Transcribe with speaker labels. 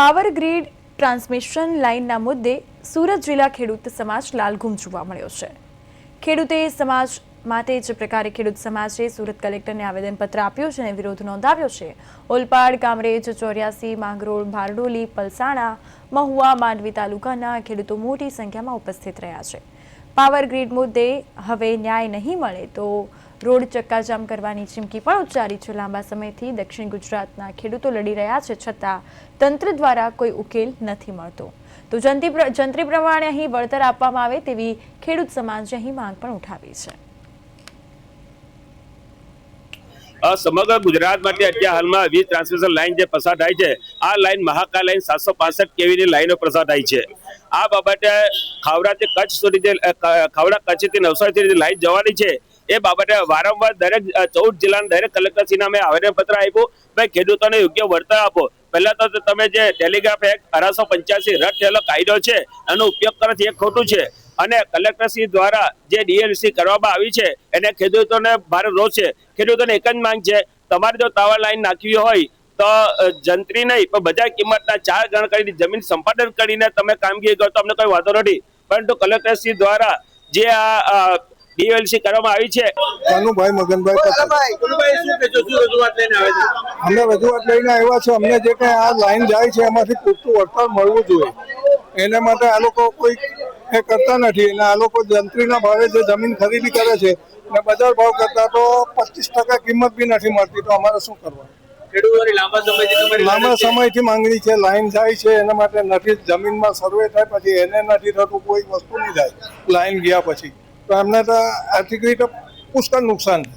Speaker 1: Power grid transmission લાઇનના મુદ્દે સુરત જિલ્લા ખેડૂત સમાજ લાલઘુમ જોવા મળ્યો છે. ખેડૂતે સમાજ માટે જ પ્રકારે ખેડૂત સમાજે સુરત કલેક્ટરને આવેદનપત્ર આપ્યું છે અને વિરોધ નોંધાવ્યો છે. ઓલપાડ, કામરેજ, ચોર્યાસી, માંગરોળ બારડોલી પલસાણા, મહુવા, માંડવી તાલુકાના ખેડૂતો મોટી સંખ્યામાં ઉપસ્થિત રહ્યા છે. પાવર ગ્રીડ મુદ્દે હવે ન્યાય નહીં મળે તો રોડ ચક્કાજામ કરવાની ચીમકી પણ ઉચ્ચારી છે. લાંબા સમયથી દક્ષિણ ગુજરાતના ખેડૂતો લડી રહ્યા છે છતાં તંત્ર દ્વારા કોઈ ઉકેલ નથી મળતો. તો જંતી જંત્રી પ્રમાણે અહીં વળતર આપવામાં આવે તેવી ખેડૂત સમાજે અહીં માંગ પણ ઉઠાવી છે.
Speaker 2: સમગ્ર ગુજરાત માટે અત્યારે હાલમાં વીજ ટ્રાન્સમિશન લાઇન જે પસાર થાય છે, આ લાઇન મહાકાલ લાઇન સાતસો પાસઠ કેવીની લાઇનો પસાર થાય છે. આ બાબતે ખાવડાથી કચ્છ સુધી જે ખાવડા કચ્છથી નવસારી સુધી લાઇન જવાની છે એ બાબતે વારંવાર દરેક ચૌદ જિલ્લાના દરેક કલેક્ટરશ્રીને અમે આવેદનપત્ર આપ્યું. ભાઈ, ખેડૂતોને યોગ્ય વળતર આપો. પહેલા તો તમે જે ટેલિગ્રાફ એક્ટ અઢારસો પંચ્યાસી રદ થયેલો કાયદો છે, એનો ઉપયોગ કરવાથી એ ખોટું છે. અને કલેક્ટરશ્રી દ્વારા જે ડીએલસી કરવામાં આવી છે, એને ખેડૂતોને ભારે રોષ છે. ખેડૂતોને એક જ માંગ છે, તમારે જો ટાવર લાઈન નાખવી હોય, તો જંત્રી નહીં, પણ બજાર કિંમતના ચાર ગણ કરીને જમીન સંપાદન કરીને તમે કામગીરી કરો તો અમને કોઈ વાંધો નથી. પરંતુ કલેક્ટરશ્રી દ્વારા જે આ ડીએલસી કરવામાં આવી છે.
Speaker 3: કનુભાઈ મગનભાઈ પટેલ. અમે રજૂઆત લઈને આવ્યા છે. અમને જે કઈ આ લાઈન જાય છે એમાંથી પૂરતું વળતર મળવું જોઈએ. એને માટે આ લોકો કોઈ એ કરતા નથી. અને આ લોકો જંત્રીના ભાવે જે જમીન ખરીદી કરે છે અને બજાર ભાવ કરતા તો પચીસ ટકા કિંમત બી નથી મળતી. તો અમારે શું કરવાનું?
Speaker 4: લાંબા છે.
Speaker 3: સમયથી માંગણી છે લાઈન જાય છે એના માટે નથી. જમીનમાં સર્વે થાય પછી એને નથી થતું કોઈ વસ્તુ નહીં થાય. લાઈન ગયા પછી. તો એમને તો આર્થિક રીતે પુષ્કળ નુકસાન થાય.